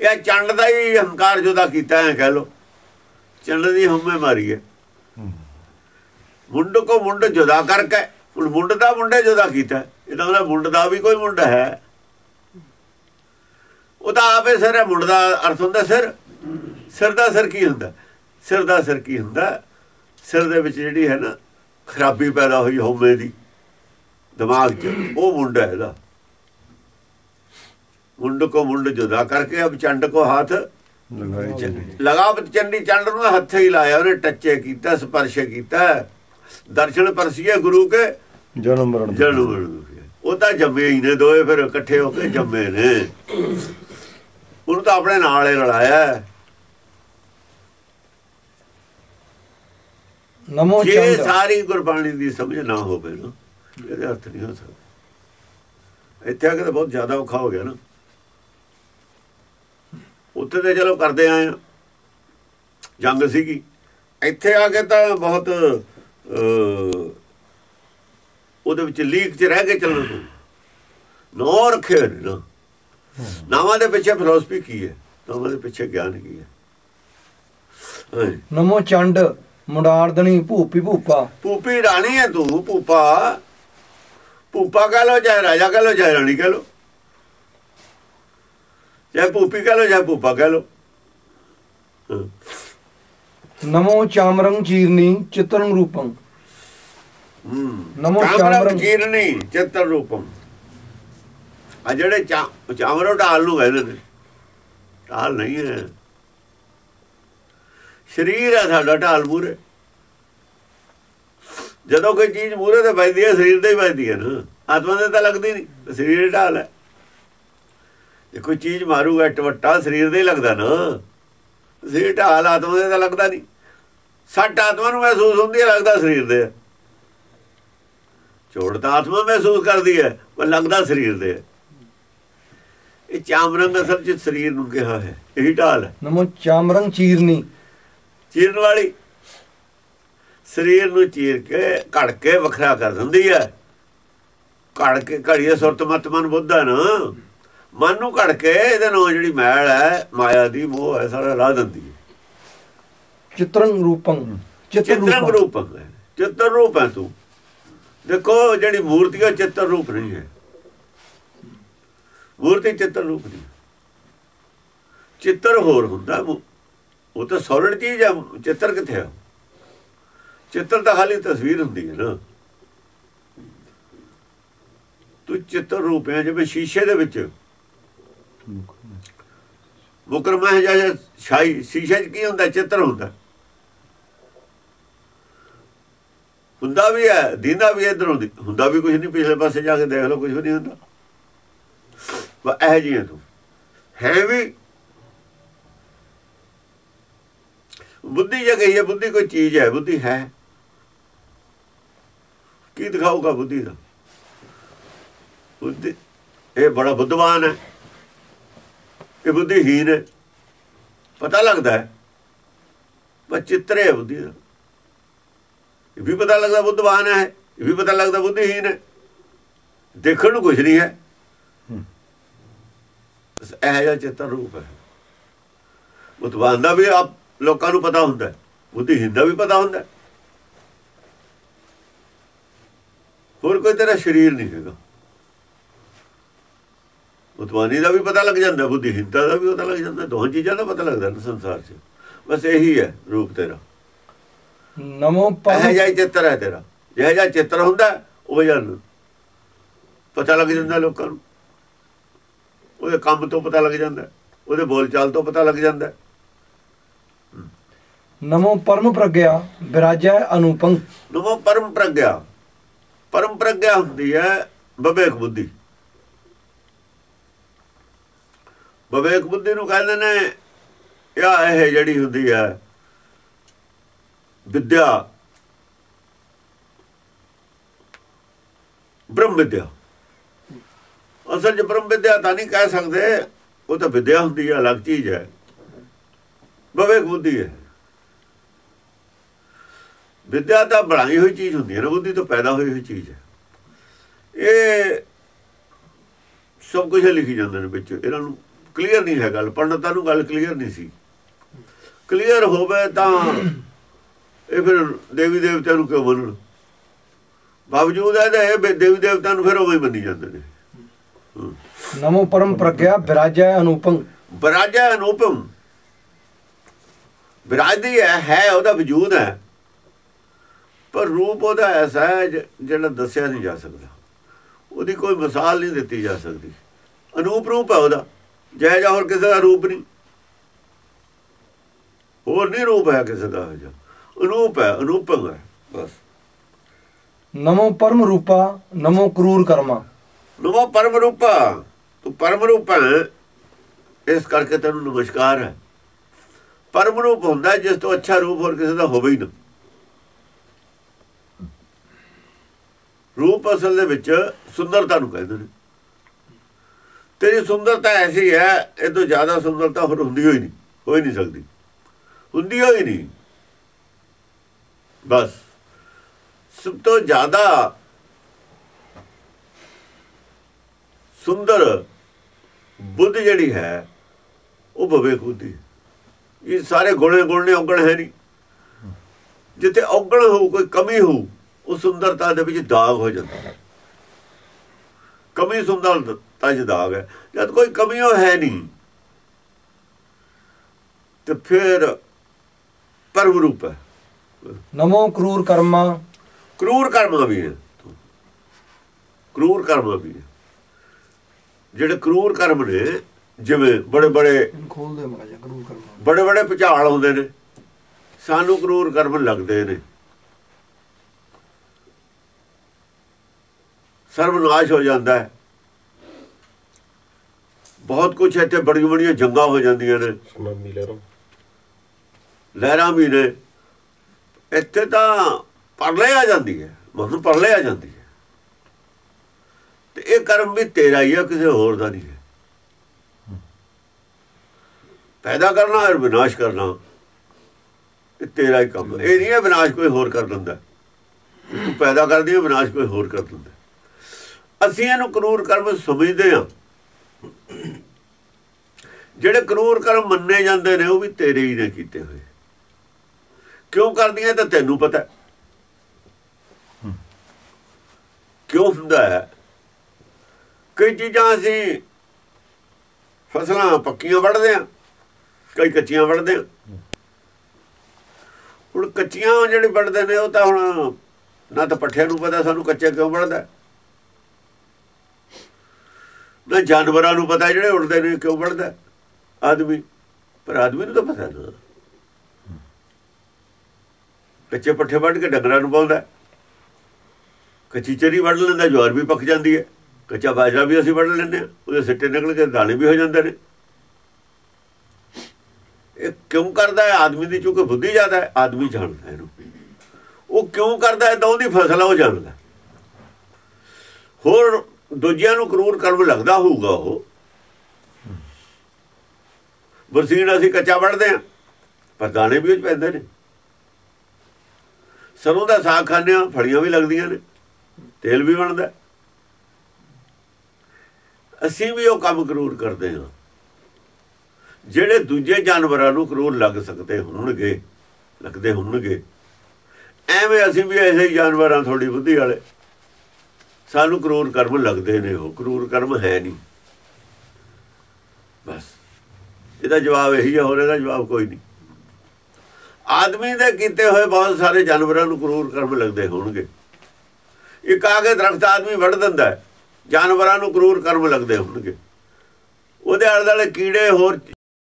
ਇਹ ਚੰਡ ਦਾ ਹੀ ਹੰਕਾਰ ਜੁਦਾ ਕੀਤਾ ਹੈ, ਕਹਿ ਲੋ ਚੰਡ ਦੀ ਹਉਮੈ ਮਾਰੀ ਹੈ। ਮੁੰਡ ਕੋ ਮੁੰਡ ਜੁਦਾ ਕਰਕੇ, ਹੁਣ ਮੁੰਡ ਦਾ ਮੁੰਡੇ ਜੁਦਾ ਕੀਤਾ ਇਹਦਾ ਮਤਲਬ ਮੁੰਡ ਦਾ ਵੀ ਕੋਈ ਮੁੰਡਾ ਹੈ। ਉਹ ਤਾਂ ਆਪੇ ਸਿਰ ਹੈ, ਮੁੰਡ ਦਾ ਅਰਥ ਹੁੰਦਾ ਸਿਰ। ਸਿਰ ਦਾ ਸਿਰ ਕੀ ਹੁੰਦਾ? ਸਿਰ ਦਾ ਸਿਰ ਕੀ ਹੁੰਦਾ? ਸਿਰ ਦੇ ਵਿੱਚ ਜਿਹੜੀ ਹੈ ਨਾ, ਖਰਾਬੀ ਪੈਦਾ ਹੋਈ ਹਉਮੈ ਦੀ। ਦਿਮਾਗ 'ਚ, ਉਹ ਮੁੰਡਾ ਹੈ ਇਹਦਾ। ਮੁੰਡ ਕੋ ਮੁੰਡ ਜੁਦਾ ਕਰਕੇ ਅਬ ਚੰਡ ਕੋ ਹੱਥ ਲਗਾਈ ਚੱਲੀ ਲਗਾ ਚੰਡੀ ਚੰਡ ਨੂੰ ਹੱਥੇ ਹੀ ਲਾਇਆ ਉਹਨੇ ਟੱਚੇ ਕੀਤਾ ਸਪਰਸ਼ ਕੀਤਾ। ਦਰਸ਼ਨ ਪਰਸੀਏ ਗੁਰੂ ਕੇ ਜਨਮ ਮਰਨ। ਜਨਮ ਉਹ ਤਾਂ ਜੰਮੇ ਹੀ ਨੇ ਦੋਏ ਫਿਰ ਇਕੱਠੇ ਹੋ ਕੇ ਜੰਮੇ ਨੇ। ਉਹਨੂੰ ਤਾਂ ਆਪਣੇ ਨਾਲ ਹੀ ਰਲਾਇਆ। ਨਮੋ ਜੇ ਚੰਦ। ਸਾਰੀ ਗੁਰਬਾਣੀ ਦੀ ਸਮਝ ਨਾ ਹੋਵੇ ਨਾ ਇਹਦੇ ਅਰਥ ਨਹੀਂ ਹੋ ਸਕਦਾ। ਇੱਥੇ ਆ ਕੇ ਤਾਂ ਬਹੁਤ ਜ਼ਿਆਦਾ ਔਖਾ ਹੋ ਗਿਆ ਨਾ। ਉੱਥੇ ਤੇ ਚਲੋ ਕਰਦੇ ਆਏ ਆ। ਜੰਗ ਸੀਗੀ। ਇੱਥੇ ਆ ਕੇ ਤਾਂ ਬਹੁਤ ਉਹਦੇ ਵਿੱਚ ਲੀਕ 'ਚ ਰਹਿ ਕੇ ਚੱਲਣ ਤੋਂ ਨੋ ਰੱਖੇ ਨੇ। ਨਾਵਾਂ ਦੇ ਪਿੱਛੇ ਫਿਲਾਸਫੀ ਕੀ ਹੈ? ਨਾਵਾਂ ਦੇ ਪਿੱਛੇ ਗਿਆਨ ਕੀ ਹੈ? ਨਮੋ ਚੰਡ ਮੁੰਡਾਰਦਣੀ ਭੂਪੀ ਭੂਪਾ। ਪੂਪੀ ਰਾਣੀ ਹੈ ਤੂੰ ਪੂਪਾ ਪੂਪਾ ਕਹ ਲੋ ਚਾਹੇ ਰਾਜਾ ਕਹ ਲੋ ਚਾਹੇ ਰਾਣੀ ਕਹ ਲੋ ਚਾਹੇ ਪੂਪੀ ਕਹ ਲੋ ਚਾਹੇ ਪੂਪਾ ਕਹ ਲੋ। ਨਮੋ ਚਾਮਰੰ ਚੀਰਨੀ ਚਿਤਰੰ ਰੂਪੰ ਨਮੋ ਚਾਮਰਮ। ਕੀਰਨੀ ਚਿੱਤਰ ਰੂਪਮ ਆ ਜਿਹੜੇ ਚਾਮਰੋ ਢਾਲ ਨੂੰ ਕਹਿੰਦੇ ਨੇ ਢਾਲ ਨਹੀਂ ਹੈ ਸਰੀਰ ਹੈ ਸਾਡਾ ਢਾਲ ਮੂਰੇ ਜਦੋਂ ਕੋਈ ਚੀਜ਼ ਮੂਰੇ ਤੇ ਵੱਜਦੀ ਹੈ ਸਰੀਰ ਤੇ ਹੀ ਵੱਜਦੀ ਹੈ ਨਾ ਆਤਮਾ ਦੇ ਤਾਂ ਲੱਗਦੀ ਨਹੀਂ ਸਰੀਰ ਢਾਲ ਹੈ ਜੇ ਕੋਈ ਚੀਜ਼ ਮਾਰੂਗਾ ਟਵੱਟਾ ਸਰੀਰ ਦੇ ਹੀ ਲੱਗਦਾ ਨਾ। ਸਰੀਰ ਢਾਲ ਆਤਮਾ ਦੇ ਤਾਂ ਲੱਗਦਾ ਨਹੀਂ। ਸੱਟ ਆਤਮਾ ਨੂੰ ਮਹਿਸੂਸ ਹੁੰਦੀ ਹੈ ਲੱਗਦਾ ਸਰੀਰ ਦੇ। ਚੋੜ ਤਾਂ ਆਤਮਾ ਮਹਿਸੂਸ ਕਰਦੀ ਹੈ ਪਰ ਲੱਗਦਾ ਸਰੀਰ ਦੇ। ਇਹ ਚਾਮਰੰਗ ਅਸਲ ਚ ਸਰੀਰ ਨੂੰ ਕਿਹਾ ਹੈ। ਇਹੀ ਢਾਲ ਹੈ। ਨਮੋ ਚਾਮਰੰ ਚੀਰਨੀ। ਚੀਰਨ ਵਾਲੀ। ਸਰੀਰ ਨੂੰ ਚੀਰ ਕੇ ਘੜ ਕੇ ਵੱਖਰਾ ਕਰ ਦਿੰਦੀ ਹੈ। ਘੜ ਕੇ ਘੜੀਏ ਸੁਰਤ ਮਤ ਮਨ ਬੁੱਧ ਨਾ। ਮਨ ਨੂੰ ਘੜ ਕੇ ਇਹਦੇ ਨਾਲ ਜਿਹੜੀ ਮੈਲ ਹੈ ਮਾਇਆ ਦੀ ਮੋਹ ਹੈ ਸਾਰਾ ਲਾ ਦਿੰਦੀ ਹੈ। ਚਿਤਰੰ ਰੂਪੰ ਚਿਤਰ ਰੂਪੰ। ਹੈ। ਚਿੱਤਰ ਰੂਪ ਹੈ ਤੂੰ। ਦੇਖੋ ਜਿਹੜੀ ਮੂਰਤੀ ਹੈ ਚਿੱਤਰ ਰੂਪ ਨਹੀਂ ਹੈ। ਮੂਰਤੀ ਚਿੱਤਰ ਰੂਪ ਨਹੀਂ ਚਿੱਤਰ ਹੋਰ ਹੁੰਦਾ। ਉਹ ਤਾਂ ਸੋਲਿਡ ਚੀਜ਼ ਹੈ। ਚਿੱਤਰ ਕਿੱਥੇ ਆ? ਚਿੱਤਰ ਤਾਂ ਖਾਲੀ ਤਸਵੀਰ ਹੁੰਦੀ ਹੈ ਨਾ। ਤੂੰ ਚਿੱਤਰ ਰੂਪ ਹੈ ਜਿਵੇਂ ਸ਼ੀਸ਼ੇ ਦੇ ਵਿੱਚ। ਮੁਕਰਮਾ ਹੈ ਜਾਂ ਸ਼ਾਈ ਸ਼ੀਸ਼ੇ 'ਚ ਕੀ ਹੁੰਦਾ? ਚਿੱਤਰ ਹੁੰਦਾ। ਹੁੰਦਾ ਵੀ ਹੈ, ਦੀਂਦਾ ਵੀ ਇਧਰੋਂ ਹੁੰਦਾ। ਵੀ ਕੁਝ ਨਹੀਂ, ਪਿਛਲੇ ਪਾਸੇ ਜਾ ਕੇ ਦੇਖ ਲਓ ਕੁਝ ਵੀ ਨਹੀਂ ਹੁੰਦਾ। ਵਾ ਇਹ ਜੀ ਤੂੰ। ਹੈ ਵੀ ਬੁੱਧੀ ਜੇ ਗਈ ਹੈ, ਬੁੱਧੀ ਕੋਈ ਚੀਜ਼ ਹੈ, ਬੁੱਧੀ ਹੈ। ਕੀ ਦਿਖਾਊਗਾ ਬੁੱਧੀ ਦਾ? ਬੁੱਧੀ, ਇਹ ਬੜਾ ਬੁੱਧਵਾਨ ਹੈ। ਇਹ ਬੁੱਧੀਹੀਨ ਹੈ। ਪਤਾ ਲੱਗਦਾ ਹੈ। ਪਰ ਚਿੱਤਰੇ ਹੈ ਬੁੱਧੀ ਦਾ। ਇਹ ਵੀ ਪਤਾ ਲੱਗਦਾ ਬੁੱਧਵਾਨ ਹੈ ਇਹ ਵੀ ਪਤਾ ਲੱਗਦਾ ਬੁੱਧੀਹੀਨ ਹੈ। ਦੇਖਣ ਨੂੰ ਕੁਝ ਨਹੀਂ ਹੈ। ਬਸ ਇਹ ਜਿਹਾ ਚਿੱਤਰ ਰੂਪ ਹੈ। ਬੁੱਧਵਾਨ ਦਾ ਵੀ ਆਪ ਲੋਕਾਂ ਨੂੰ ਪਤਾ ਹੁੰਦਾ ਬੁੱਧੀਹੀਨ ਦਾ ਵੀ ਪਤਾ ਹੁੰਦਾ। ਹੋਰ ਕੋਈ ਤੇਰਾ ਸਰੀਰ ਨਹੀਂ ਹੈਗਾ। ਬੁੱਧਵਾਨੀ ਦਾ ਵੀ ਪਤਾ ਲੱਗ ਜਾਂਦਾ ਬੁੱਧੀਹੀਨਤਾ ਦਾ ਵੀ ਪਤਾ ਲੱਗ ਜਾਂਦਾ ਦੋਹਾਂ ਚੀਜ਼ਾਂ ਦਾ ਪਤਾ ਲੱਗਦਾ ਨਾ ਸੰਸਾਰ 'ਚ। ਬਸ ਇਹੀ ਹੈ ਰੂਪ ਤੇਰਾ। ਨਮੋ ਇਹ ਪਰਮ ਜਿਹਾ ਹੀ ਚਿੱਤਰ ਹੈ ਤੇਰਾ। ਜਿਹੜਾ ਜਿਹਾ ਚਿੱਤਰ ਹੁੰਦਾ ਉਹ ਜਿਹਾ ਪਤਾ ਲੱਗ ਜਾਂਦਾ ਲੋਕਾਂ ਨੂੰ। ਉਹਦੇ ਕੰਮ ਤੋਂ ਪਤਾ ਲੱਗ ਜਾਂਦਾ ਉਹਦੇ ਬੋਲ ਚਾਲ ਤੋਂ ਪਤਾ ਲੱਗ ਜਾਂਦਾ। ਨਮੋ ਪਰਮ ਪ੍ਰਗਿਆ ਵਿਰਾਜੈ ਅਨੂਪੰ ਨਮੋ ਪਰਮ ਪ੍ਰਗਿਆ। ਪਰਮ ਪ੍ਰਗਿਆ ਹੁੰਦੀ ਹੈ ਵਿਵੇਕ ਬੁੱਧੀ। ਵਿਵੇਕ ਬੁੱਧੀ ਨੂੰ ਕਹਿੰਦੇ ਨੇ ਇਹ ਇਹ ਜਿਹੜੀ ਹੁੰਦੀ ਹੈ ਵਿਦਿਆ, ਬ੍ਰਹਮ ਵਿਦਿਆ। ਅਸਲ 'ਚ ਬ੍ਰਹਮ ਵਿਦਿਆ ਤਾਂ ਨਹੀਂ ਕਹਿ ਸਕਦੇ, ਉਹ ਤਾਂ ਵਿਦਿਆ ਹੁੰਦੀ ਹੈ, ਅਲੱਗ ਚੀਜ਼ ਹੈ। ਵਿਵੇਕ ਬੁੱਧੀ ਹੈ। ਵਿਦਿਆ ਤਾਂ ਬਣਾਈ ਹੋਈ ਚੀਜ਼ ਹੁੰਦੀ ਹੈ ਨਾ, ਬੁੱਧੀ ਤੋਂ ਪੈਦਾ ਹੋਈ ਹੋਈ ਚੀਜ਼ ਹੈ। ਇਹ ਸਭ ਕੁਝ ਲਿਖੀ ਜਾਂਦੇ ਨੇ ਵਿੱਚ, ਇਹਨਾਂ ਨੂੰ ਕਲੀਅਰ ਨਹੀਂ ਹੈ ਗੱਲ ਪੰਡਤਾਂ ਨੂੰ ਗੱਲ ਕਲੀਅਰ ਨਹੀਂ ਸੀ। ਕਲੀਅਰ ਹੋਵੇ ਤਾਂ ਇਹ ਫਿਰ ਦੇਵੀ ਦੇਵਤਿਆਂ ਨੂੰ ਕਿਉਂ ਮੰਨਣ? ਬਾਵਜੂਦ ਇਹਦੇ ਇਹ ਦੇਵੀ ਦੇਵਤਿਆਂ ਨੂੰ ਫਿਰ ਉਵੇਂ ਹੀ ਮੰਨੀ ਜਾਂਦੇ ਨੇ। ਨਮੋ ਪਰਮ ਪ੍ਰਗਿਆ ਵਿਰਾਜੈ ਅਨੂਪੰ। ਬਰਾਜਾ ਅਨੂਪਮ ਵਿਰਾਜਦੀ ਹੈ ਹੈ ਉਹਦਾ ਵਜੂਦ ਹੈ। ਪਰ ਰੂਪ ਉਹਦਾ ਐਸਾ ਹੈ ਜਿਹੜਾ ਦੱਸਿਆ ਨਹੀਂ ਜਾ ਸਕਦਾ। ਉਹਦੀ ਕੋਈ ਮਿਸਾਲ ਨਹੀਂ ਦਿੱਤੀ ਜਾ ਸਕਦੀ। ਅਨੂਪ ਰੂਪ ਹੈ ਉਹਦਾ। ਜੈ ਜਾ ਹੋਰ ਕਿਸੇ ਦਾ ਰੂਪ ਨਹੀਂ। ਹੋਰ ਨਹੀਂ ਰੂਪ ਹੈ ਕਿਸੇ ਦਾ ਜਾ ਅਨੂਪ ਹੈ ਅਨੂਪਮ ਹੈ ਬਸ। ਨਮੋ ਪਰਮ ਰੂਪਾ ਨਮੋ ਕਰੂਰ ਕਰਮਾ। ਨਮੋ ਪਰਮ ਰੂਪਾ ਤੂੰ ਪਰਮ ਰੂਪ ਹੈ। ਇਸ ਕਰਕੇ ਤੈਨੂੰ ਨਮਸਕਾਰ ਹੈ। ਪਰਮ ਰੂਪ ਹੁੰਦਾ ਜਿਸ ਤੋਂ ਅੱਛਾ ਰੂਪ ਹੋਰ ਕਿਸੇ ਦਾ ਹੋਵੇ ਹੀ ਨਾ। ਰੂਪ ਅਸਲ ਦੇ ਵਿੱਚ ਸੁੰਦਰਤਾ ਨੂੰ ਕਹਿੰਦੇ ਨੇ। ਤੇਰੀ ਸੁੰਦਰਤਾ ਐਸੀ ਹੈ, ਇਹ ਤੋਂ ਜ਼ਿਆਦਾ ਸੁੰਦਰਤਾ ਹੋਰ ਹੁੰਦੀ ਹੋਈ ਨਹੀਂ ਹੋ ਹੀ ਨਹੀਂ ਸਕਦੀ। ਹੁੰਦੀ ਹੋਈ ਨਹੀਂ। ਬਸ। ਸਭ ਤੋਂ ਜ਼ਿਆਦਾ ਸੁੰਦਰ ਬੁੱਧ ਜਿਹੜੀ ਹੈ, ਉਹ ਵਿਵੇਕ ਬੁੱਧੀ ਇਹ ਸਾਰੇ ਗੁਣੇ ਗੁਣੇ ਔਗਣ ਹੈ ਨਹੀਂ। ਜਿੱਥੇ ਔਗਣ ਹੋਊ, ਕੋਈ ਕਮੀ ਹੋਊ, ਉਹ ਸੁੰਦਰਤਾ ਦੇ ਵਿੱਚ ਦਾਗ ਹੋ ਜਾਂਦਾ। ਕਮੀ ਸੁੰਦਰ 'ਚ ਦਾਗ ਹੈ। ਜਦ ਕੋਈ ਕਮੀ ਉਹ ਹੈ ਨਹੀਂ ਤੇ ਫਿਰ ਪਰਮ ਰੂਪ ਹੈ। ਨਮੋ ਕਰੂਰ ਕਰਮਾ। ਕਰੂਰ ਕਰਮ ਵੀ ਹੈ। ਕਰੂਰ ਕਰਮ ਵੀ ਹੈ। ਜਿਹੜੇ ਕਰੂਰ ਕਰਮ ਨੇ ਜਿਵੇਂ ਬੜੇ ਬੜੇ ਖੋਲ ਦੇ ਮਹਾਰਾਜਾ ਕਰੂਰ ਕਰਮਾ ਬੜੇ ਬੜੇ ਭੁਚਾਲ ਆਉਂਦੇ ਨੇ ਸਾਨੂੰ ਕਰੂਰ ਕਰਮ ਲੱਗਦੇ ਨੇ। ਸਰਵਨਾਸ਼ ਹੋ ਜਾਂਦਾ ਹੈ। ਬਹੁਤ ਕੁਝ ਇੱਥੇ ਬੜੀ ਬੜੀਆਂ ਜੰਗਾਂ ਹੋ ਜਾਂਦੀਆਂ ਨੇ। ਸੁਨਾਮੀ ਲਹਿਰੋਂ ਲਹਿਰਾਂ ਵੀ ਨੇ ਇੱਥੇ ਤਾਂ ਪਰਲੇ ਆ ਜਾਂਦੀ ਹੈ ਮਨ ਪਰਲੇ ਆ ਜਾਂਦੀ ਹੈ। ਤੇ ਇਹ ਕਰਮ ਵੀ ਤੇਰਾ ਹੀ ਹੈ ਕਿਸੇ ਹੋਰ ਦਾ ਨਹੀਂ ਹੈ। ਪੈਦਾ ਕਰਨਾ ਔਰ ਵਿਨਾਸ਼ ਕਰਨਾ ਇਹ ਤੇਰਾ ਹੀ ਕੰਮ। ਇਹ ਨਹੀਂ ਹੈ ਵਿਨਾਸ਼ ਕੋਈ ਹੋਰ ਕਰ ਦਿੰਦਾ। ਤੂੰ ਪੈਦਾ ਕਰਦੀ ਹੈ ਵਿਨਾਸ਼ ਕੋਈ ਹੋਰ ਕਰ ਦਿੰਦਾ। ਅਸੀਂ ਇਹਨੂੰ ਕਰੂਰ ਕਰਮ ਸਮਝਦੇ ਹਾਂ। ਜਿਹੜੇ ਕਰੂਰ ਕਰਮ ਮੰਨੇ ਜਾਂਦੇ ਨੇ, ਉਹ ਵੀ ਤੇਰੇ ਹੀ ਨੇ ਕੀਤੇ ਹੋਏ। ਕਿਉਂ ਕਰਦੀਆਂ ਤਾਂ ਤੈਨੂੰ ਪਤਾ ਕਿਉਂ ਹੁੰਦਾ ਹੈ ਕਈ ਚੀਜ਼ਾਂ ਅਸੀਂ ਫਸਲਾਂ ਪੱਕੀਆਂ ਵੱਢਦੇ ਆ ਕਈ ਕੱਚੀਆਂ ਵੱਢਦੇ ਆ ਹੁਣ ਕੱਚੀਆਂ ਜਿਹੜੇ ਵੱਢਦੇ ਨੇ, ਉਹ ਤਾਂ ਹੁਣ ਨਾ ਤਾਂ ਪੱਠਿਆਂ ਨੂੰ ਪਤਾ ਸਾਨੂੰ ਕੱਚੇ ਕਿਉਂ ਵੱਢਦਾ ਨਾ ਜਾਨਵਰਾਂ ਨੂੰ ਪਤਾ ਜਿਹੜੇ ਉੜਦੇ ਨੇ ਕਿਉਂ ਵੱਢਦਾ ਆਦਮੀ, ਪਰ ਆਦਮੀ ਨੂੰ ਤਾਂ ਪਤਾ ਨਾ ਕੱਚੇ ਪੱਠੇ ਵੱਢ ਕੇ ਡੰਗਰਾਂ ਨੂੰ ਪਾਉਂਦਾ ਕੱਚੀ ਚਰੀ ਵੱਢ ਲੈਂਦਾ, ਜਵਾਰ ਵੀ ਪੱਕ ਜਾਂਦੀ ਹੈ। ਕੱਚਾ ਬਾਜਰਾ ਵੀ ਅਸੀਂ ਵੱਢ ਲੈਂਦੇ ਹਾਂ, ਉਹਦੇ ਸਿੱਟੇ ਨਿਕਲ ਕੇ ਦਾਣੇ ਵੀ ਹੋ ਜਾਂਦੇ ਨੇ। ਇਹ ਕਿਉਂ ਕਰਦਾ ਹੈ? ਆਦਮੀ ਦੀ ਚੁੱਕ ਬੁੱਧੀ ਜ਼ਿਆਦਾ ਹੈ, ਆਦਮੀ ਜਾਣਦਾ ਇਹਨੂੰ। ਉਹ ਕਿਉਂ ਕਰਦਾ ਹੈ? ਤਾਂ ਉਹਦੀ ਫਸਲ ਉਹ ਜਾਣਦਾ ਹੋਰ ਦੂਜਿਆਂ ਨੂੰ ਕਰੂਰ ਕਰਮ ਲੱਗਦਾ ਹੋਊਗਾ ਉਹ। ਬਰਸੀਨ ਅਸੀਂ ਕੱਚਾ ਵੱਢਦੇ ਹਾਂ, ਪਰ ਦਾਣੇ ਵੀ ਉਹ ਪੈਂਦੇ ਨੇ। ਸਰੋਂ ਦਾ ਸਾਗ ਖਾਂਦੇ ਹਾਂ ਫੜੀਆਂ ਵੀ ਲੱਗਦੀਆਂ ਨੇ, ਤੇਲ ਵੀ ਬਣਦਾ। ਅਸੀਂ ਵੀ ਉਹ ਕੰਮ ਕਰੂਰ ਕਰਦੇ ਹਾਂ। ਜਿਹੜੇ ਦੂਜੇ ਜਾਨਵਰਾਂ ਨੂੰ ਕਰੂਰ ਲੱਗ ਸਕਦੇ ਹੋਣਗੇ, ਲੱਗਦੇ ਹੋਣਗੇ, ਐਵੇਂ ਅਸੀਂ ਵੀ ਐਸੇ ਹੀ ਜਾਨਵਰਾਂ ਥੋੜੀ ਬੁੱਧੀ ਵਾਲੇ। ਸਾਨੂੰ ਕਰੂਰ ਕਰਮ ਲੱਗਦੇ ਨੇ ਉਹ, ਕਰੂਰ ਕਰਮ ਹੈ ਨਹੀਂ। ਬਸ। ਇਹਦਾ ਜਵਾਬ ਇਹੀ ਹੈ ਹੋਰ ਇਹਦਾ ਜਵਾਬ ਕੋਈ ਨਹੀਂ। ਆਦਮੀ ਦੇ ਕੀਤੇ ਹੋਏ ਬਹੁਤ ਸਾਰੇ ਜਾਨਵਰਾਂ ਨੂੰ ਕਰੂਰ ਕਰਮ ਲੱਗਦੇ ਹੋਣਗੇ। ਇੱਕ ਆ ਕੇ ਦਰਖਤ ਆਦਮੀ ਵੱਢ ਦਿੰਦਾ ਜਾਨਵਰਾਂ ਨੂੰ ਕਰੂਰ ਕਰਮ ਲੱਗਦੇ ਹੋਣਗੇ। ਉਹਦੇ ਆਲੇ ਦੁਆਲੇ ਕੀੜੇ ਹੋਰ